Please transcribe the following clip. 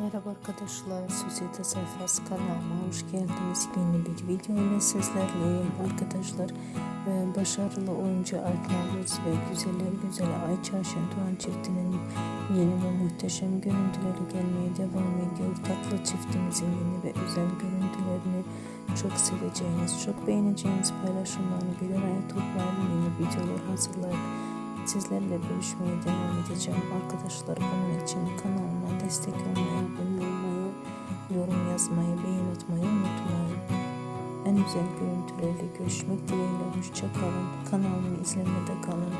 Merhaba arkadaşlar, Sosyete Sayfası kanalıma hoş geldiniz. Yeni bir video ile sizlerleyim arkadaşlar. Ee, başarılı oyuncu Rus ve güzeller güzeli Ayça Şen Doğan çiftinin yeni ve muhteşem görüntüleri gelmeye devam ediyor. Tatlı çiftimizin yeni ve özel görüntülerini çok seveceğiniz, çok beğeneceğiniz paylaşımlarını bir araya yeni videolar hazırlayıp sizlerle bölüşmeye devam edeceğim. Arkadaşlar bunun için kanalıma destek olmayı, yazmayı, beğen atmayı unutmayın. En güzel görüntülerle görüşmek dileğiyle. Hoşçakalın. Kanalımı izlemede kalın.